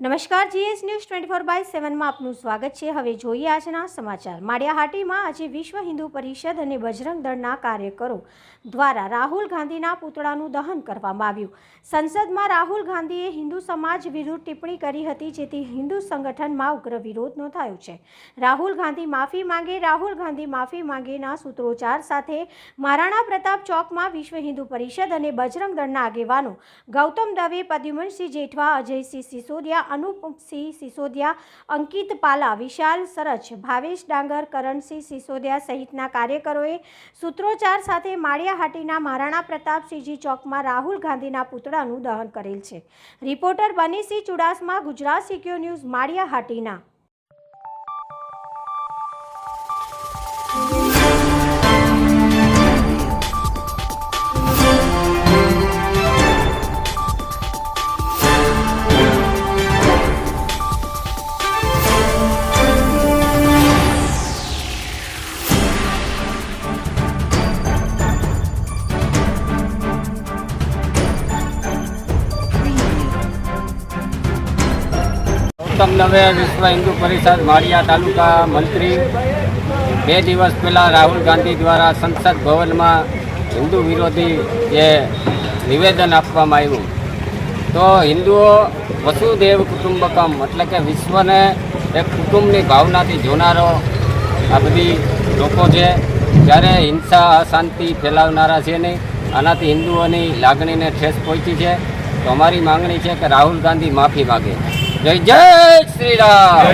નમસ્કાર, GS news twenty four by સેવનમાં આપનું સ્વાગત છે. હવે જોઈએ આજના સમાચાર. માળિયાહાટીમાં આજે વિશ્વ હિન્દુ પરિષદ અને બજરંગ દળના કાર્યકરો દ્વારા રાહુલ ગાંધીના પૂતળાનું દહન કરવામાં આવ્યું. સંસદમાં રાહુલ ગાંધીએ હિન્દુ સમાજ વિરુદ્ધ ટિપ્પણી કરી હતી, જેથી હિન્દુ સંગઠનમાં ઉગ્ર વિરોધ નોંધાયો છે. રાહુલ ગાંધી માફી માંગે, રાહુલ ગાંધી માફી માંગેના સૂત્રોચ્ચાર સાથે મહારાણા પ્રતાપ ચોકમાં વિશ્વ હિન્દુ પરિષદ અને બજરંગ દળના આગેવાનો ગૌતમ દવે પદ્યુમનસિંહ જેઠવા, અજયસિંહ સિસોદિયા અનુપસિંહ સિસોદિયા, અંકિત પાલા, વિશાલ સરજ, ભાવેશ ડાંગર, કરણસિંહ સિસોદિયા સહિતના કાર્યકરોએ સૂત્રોચ્ચાર સાથે માળિયાહાટીના મહારાણા પ્રતાપસિંહજી ચોકમાં રાહુલ ગાંધીના પુતળાનું દહન કરેલ છે. Reporter Banisinh Chudasama, Gujarat secure news, Maliyahatina. Gautam Dave Vishwa Hindu Parishad માળિયા તાલુકા મંત્રી બે દિવસ પહેલાં રાહુલ ગાંધી દ્વારા સંસદ ભવનમાં હિન્દુ વિરોધી જે નિવેદન આપવામાં આવ્યું. તો હિન્દુઓ વસુદેવ કુટુંબકમ એટલે કે વિશ્વને એક કુટુંબની ભાવનાથી જોનારો આ બધી લોકો છે. જ્યારે હિંસા, અશાંતિ ફેલાવનારા છે નહીં. આનાથી હિન્દુઓની લાગણીને ઠેસ પહોંચી છે. તો અમારી માંગણી છે કે રાહુલ ગાંધી માફી માગે. જય જય શ્રી રામ!